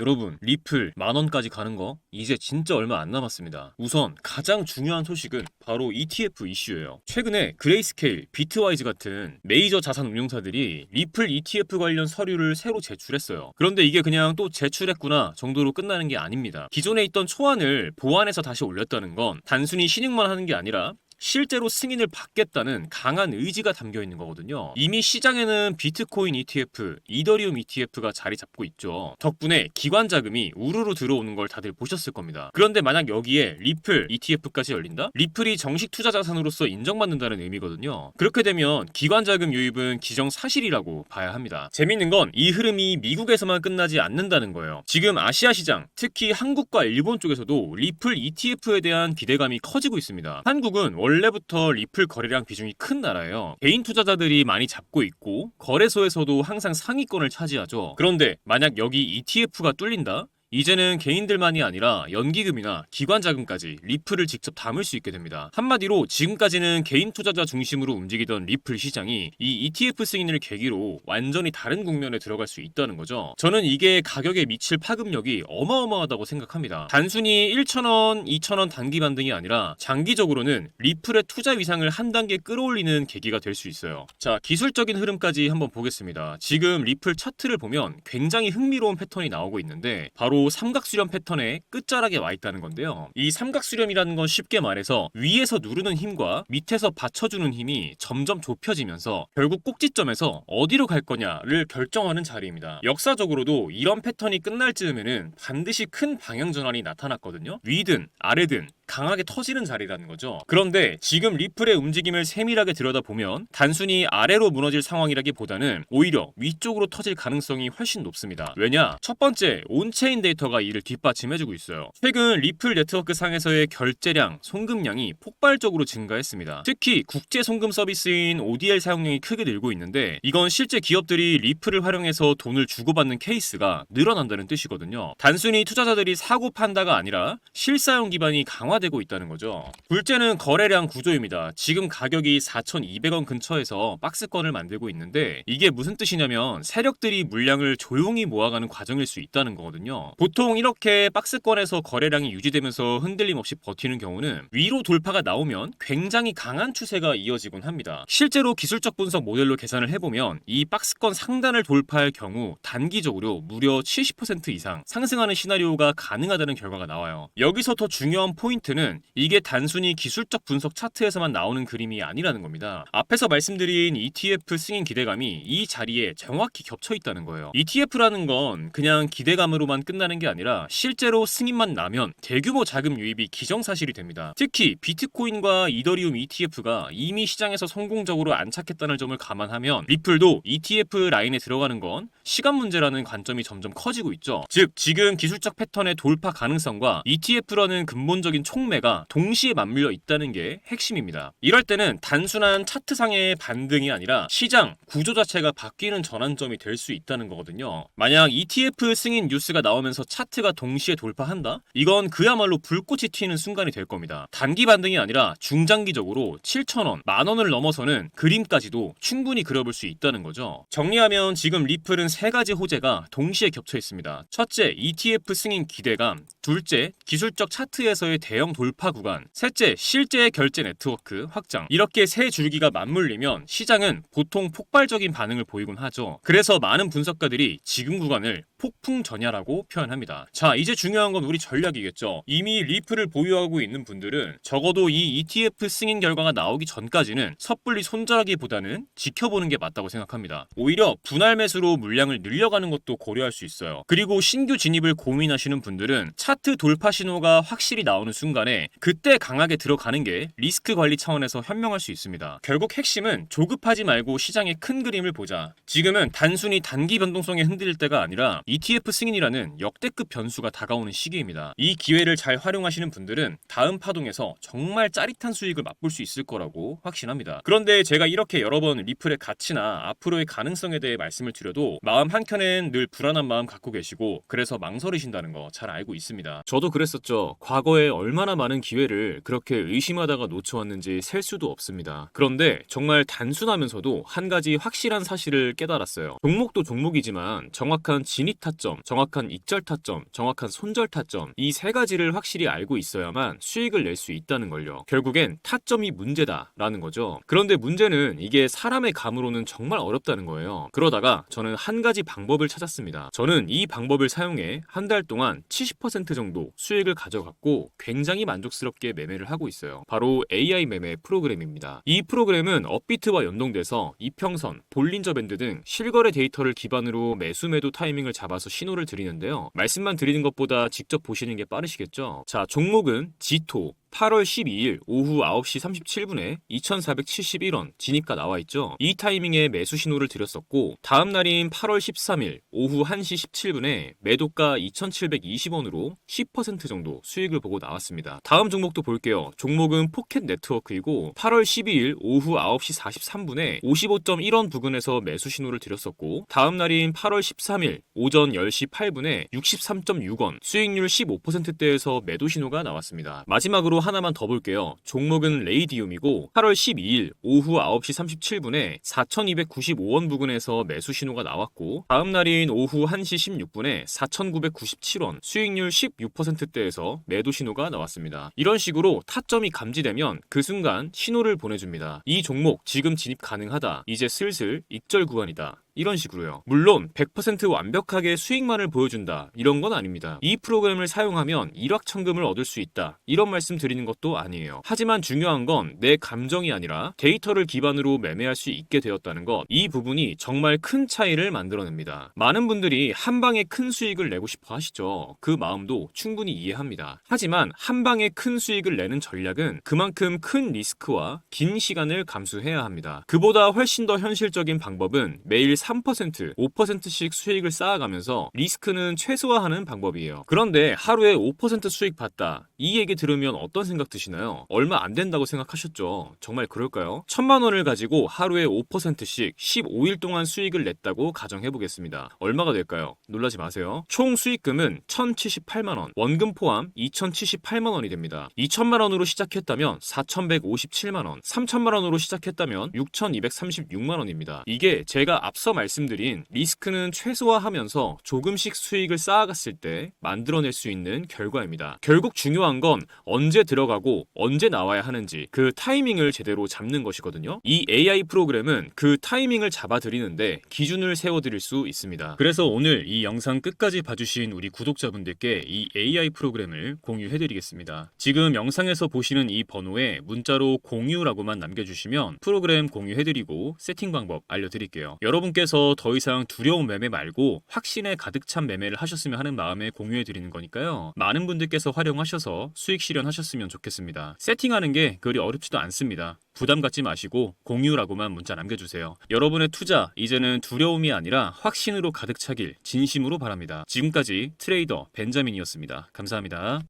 여러분, 리플 만원까지 가는 거 이제 진짜 얼마 안 남았습니다. 우선 가장 중요한 소식은 바로 ETF 이슈예요. 최근에 그레이스케일, 비트와이즈 같은 메이저 자산 운용사들이 리플 ETF 관련 서류를 새로 제출했어요. 그런데 이게 그냥 또 제출했구나 정도로 끝나는 게 아닙니다. 기존에 있던 초안을 보완해서 다시 올렸다는 건 단순히 신용만 하는 게 아니라 실제로 승인을 받겠다는 강한 의지가 담겨 있는 거거든요. 이미 시장에는 비트코인 ETF, 이더리움 ETF가 자리 잡고 있죠. 덕분에 기관 자금이 우르르 들어오는 걸 다들 보셨을 겁니다. 그런데 만약 여기에 리플 ETF까지 열린다? 리플이 정식 투자 자산으로서 인정받는다는 의미거든요. 그렇게 되면 기관 자금 유입은 기정 사실이라고 봐야 합니다. 재밌는 건 이 흐름이 미국에서만 끝나지 않는다는 거예요. 지금 아시아 시장, 특히 한국과 일본 쪽에서도 리플 ETF에 대한 기대감이 커지고 있습니다. 한국은 원래부터 리플 거래량 비중이 큰 나라예요. 개인 투자자들이 많이 잡고 있고 거래소에서도 항상 상위권을 차지하죠. 그런데 만약 여기 ETF가 뚫린다? 이제는 개인들만이 아니라 연기금이나 기관 자금까지 리플을 직접 담을 수 있게 됩니다. 한마디로 지금까지는 개인 투자자 중심으로 움직이던 리플 시장이 이 ETF 승인을 계기로 완전히 다른 국면에 들어갈 수 있다는 거죠. 저는 이게 가격에 미칠 파급력이 어마어마하다고 생각합니다. 단순히 1,000원, 2,000원 단기 반등이 아니라 장기적으로는 리플의 투자 위상을 한 단계 끌어올리는 계기가 될 수 있어요. 자, 기술적인 흐름까지 한번 보겠습니다. 지금 리플 차트를 보면 굉장히 흥미로운 패턴이 나오고 있는데 바로 삼각수렴 패턴의 끝자락에 와 있다는 건데요. 이 삼각수렴이라는 건 쉽게 말해서 위에서 누르는 힘과 밑에서 받쳐주는 힘이 점점 좁혀지면서 결국 꼭지점에서 어디로 갈 거냐를 결정하는 자리입니다. 역사적으로도 이런 패턴이 끝날 즈음에는 반드시 큰 방향 전환이 나타났거든요. 위든 아래든 강하게 터지는 자리라는 거죠. 그런데 지금 리플의 움직임을 세밀하게 들여다보면 단순히 아래로 무너질 상황이라기보다는 오히려 위쪽으로 터질 가능성이 훨씬 높습니다. 왜냐? 첫 번째, 온체인 데이터가 이를 뒷받침해주고 있어요. 최근 리플 네트워크 상에서의 결제량, 송금량이 폭발적으로 증가했습니다. 특히 국제 송금 서비스인 ODL 사용량이 크게 늘고 있는데 이건 실제 기업들이 리플을 활용해서 돈을 주고받는 케이스가 늘어난다는 뜻이거든요. 단순히 투자자들이 사고 판다가 아니라 실사용 기반이 강화 되고 있다는 거죠. 둘째는 거래량 구조입니다. 지금 가격이 4,200원 근처에서 박스권을 만들고 있는데 이게 무슨 뜻이냐면 세력들이 물량을 조용히 모아가는 과정일 수 있다는 거거든요. 보통 이렇게 박스권에서 거래량이 유지되면서 흔들림 없이 버티는 경우는 위로 돌파가 나오면 굉장히 강한 추세가 이어지곤 합니다. 실제로 기술적 분석 모델로 계산을 해보면 이 박스권 상단을 돌파할 경우 단기적으로 무려 70% 이상 상승하는 시나리오가 가능하다는 결과가 나와요. 여기서 더 중요한 포인트 는 이게 단순히 기술적 분석 차트에서만 나오는 그림이 아니라는 겁니다. 앞에서 말씀드린 ETF 승인 기대감이 이 자리에 정확히 겹쳐 있다는 거예요. ETF라는 건 그냥 기대감으로만 끝나는 게 아니라 실제로 승인만 나면 대규모 자금 유입이 기정사실이 됩니다. 특히 비트코인과 이더리움 ETF가 이미 시장에서 성공적으로 안착했다는 점을 감안하면 리플도 ETF 라인에 들어가는 건 시간 문제라는 관점이 점점 커지고 있죠. 즉 지금 기술적 패턴의 돌파 가능성과 ETF라는 근본적인 촉매가 동시에 맞물려 있다는 게 핵심입니다. 이럴 때는 단순한 차트상의 반등이 아니라 시장 구조 자체가 바뀌는 전환점이 될 수 있다는 거거든요. 만약 ETF 승인 뉴스가 나오면서 차트가 동시에 돌파한다? 이건 그야말로 불꽃이 튀는 순간이 될 겁니다. 단기 반등이 아니라 중장기적으로 7,000원, 만원을 넘어서는 그림까지도 충분히 그려볼 수 있다는 거죠. 정리하면 지금 리플은 세 가지 호재가 동시에 겹쳐 있습니다. 첫째, ETF 승인 기대감. 둘째, 기술적 차트에서의 대형 돌파 구간. 셋째, 실제 결제 네트워크 확장. 이렇게 세 줄기가 맞물리면 시장은 보통 폭발적인 반응을 보이곤 하죠. 그래서 많은 분석가들이 지금 구간을 폭풍 전야라고 표현합니다. 자, 이제 중요한 건 우리 전략이겠죠. 이미 리플을 보유하고 있는 분들은 적어도 이 ETF 승인 결과가 나오기 전까지는 섣불리 손절하기보다는 지켜보는 게 맞다고 생각합니다. 오히려 분할 매수로 물량을 늘려가는 것도 고려할 수 있어요. 그리고 신규 진입을 고민하시는 분들은 차트 돌파 신호가 확실히 나오는 순간에 그때 강하게 들어가는 게 리스크 관리 차원에서 현명할 수 있습니다. 결국 핵심은 조급하지 말고 시장의 큰 그림을 보자. 지금은 단순히 단기 변동성에 흔들릴 때가 아니라 ETF 승인이라는 역대급 변수가 다가오는 시기입니다. 이 기회를 잘 활용하시는 분들은 다음 파동에서 정말 짜릿한 수익을 맛볼 수 있을 거라고 확신합니다. 그런데 제가 이렇게 여러 번 리플의 가치나 앞으로의 가능성에 대해 말씀을 드려도 마음 한켠엔 늘 불안한 마음 갖고 계시고 그래서 망설이신다는 거 잘 알고 있습니다. 저도 그랬었죠. 과거에 얼마나 많은 기회를 그렇게 의심하다가 놓쳐왔는지 셀 수도 없습니다. 그런데 정말 단순하면서도 한 가지 확실한 사실을 깨달았어요. 종목도 종목이지만 정확한 진입 타점, 정확한 익절 타점, 정확한 손절 타점 이 세 가지를 확실히 알고 있어야만 수익을 낼 수 있다는 걸요. 결국엔 타점이 문제다라는 거죠. 그런데 문제는 이게 사람의 감으로는 정말 어렵다는 거예요. 그러다가 저는 한 가지 방법을 찾았습니다. 저는 이 방법을 사용해 한 달 동안 70% 정도 수익을 가져갔고 굉장히 만족스럽게 매매를 하고 있어요. 바로 AI 매매 프로그램입니다. 이 프로그램은 업비트와 연동돼서 이평선, 볼린저 밴드 등 실거래 데이터를 기반으로 매수 매도 타이밍을 잡아 서 신호를 드리는데요. 말씀만 드리는 것보다 직접 보시는 게 빠르시겠죠? 자, 종목은 지토, 8월 12일 오후 9시 37분에 2,471원 진입가 나와 있죠. 이 타이밍에 매수 신호를 드렸었고 다음 날인 8월 13일 오후 1시 17분에 매도가 2,720원으로 10% 정도 수익을 보고 나왔습니다. 다음 종목도 볼게요. 종목은 포켓 네트워크이고 8월 12일 오후 9시 43분에 55.1원 부근에서 매수 신호를 드렸었고 다음 날인 8월 13일 오전 10시 8분에 63.6원 수익률 15%대에서 매도 신호가 나왔습니다. 마지막으로 하나만 더 볼게요. 종목은 레이디움이고 8월 12일 오후 9시 37분에 4,295원 부근에서 매수 신호가 나왔고 다음 날인 오후 1시 16분에 4,997원 수익률 16%대에서 매도 신호가 나왔습니다. 이런 식으로 타점이 감지되면 그 순간 신호를 보내줍니다. 이 종목 지금 진입 가능하다. 이제 슬슬 익절 구간이다. 이런 식으로요. 물론 100% 완벽하게 수익만을 보여준다. 이런 건 아닙니다. 이 프로그램을 사용하면 일확천금을 얻을 수 있다. 이런 말씀 드리는 것도 아니에요. 하지만 중요한 건 내 감정이 아니라 데이터를 기반으로 매매할 수 있게 되었다는 것. 이 부분이 정말 큰 차이를 만들어냅니다. 많은 분들이 한 방에 큰 수익을 내고 싶어 하시죠. 그 마음도 충분히 이해합니다. 하지만 한 방에 큰 수익을 내는 전략은 그만큼 큰 리스크와 긴 시간을 감수해야 합니다. 그보다 훨씬 더 현실적인 방법은 매일 3%, 5%씩 수익을 쌓아가면서 리스크는 최소화하는 방법이에요. 그런데 하루에 5% 수익 봤다. 이 얘기 들으면 어떤 생각 드시나요? 얼마 안 된다고 생각하셨죠? 정말 그럴까요? 천만 원을 가지고 하루에 5%씩 15일 동안 수익을 냈다고 가정해 보겠습니다. 얼마가 될까요? 놀라지 마세요. 총 수익금은 1,078만 원, 원금 포함 2,078만 원이 됩니다. 2천만 원으로 시작했다면 4,157만 원, 3천만 원으로 시작했다면 6,236만 원입니다. 이게 제가 앞서 말씀드린 리스크는 최소화하면서 조금씩 수익을 쌓아갔을 때 만들어낼 수 있는 결과입니다. 결국 중요한 건 언제 들어가고 언제 나와야 하는지 그 타이밍을 제대로 잡는 것이거든요. 이 AI 프로그램은 그 타이밍을 잡아드리는데 기준을 세워드릴 수 있습니다. 그래서 오늘 이 영상 끝까지 봐주신 우리 구독자분들께 이 AI 프로그램을 공유해드리겠습니다. 지금 영상에서 보시는 이 번호에 문자로 공유라고만 남겨주시면 프로그램 공유해드리고 세팅 방법 알려드릴게요. 여러분 께서 더 이상 두려운 매매 말고 확신에 가득 찬 매매를 하셨으면 하는 마음에 공유해 드리는 거니까요. 많은 분들께서 활용하셔서 수익 실현하셨으면 좋겠습니다. 세팅하는 게 그리 어렵지도 않습니다. 부담 갖지 마시고 공유라고만 문자 남겨주세요. 여러분의 투자 이제는 두려움이 아니라 확신으로 가득 차길 진심으로 바랍니다. 지금까지 트레이더 벤자민이었습니다. 감사합니다.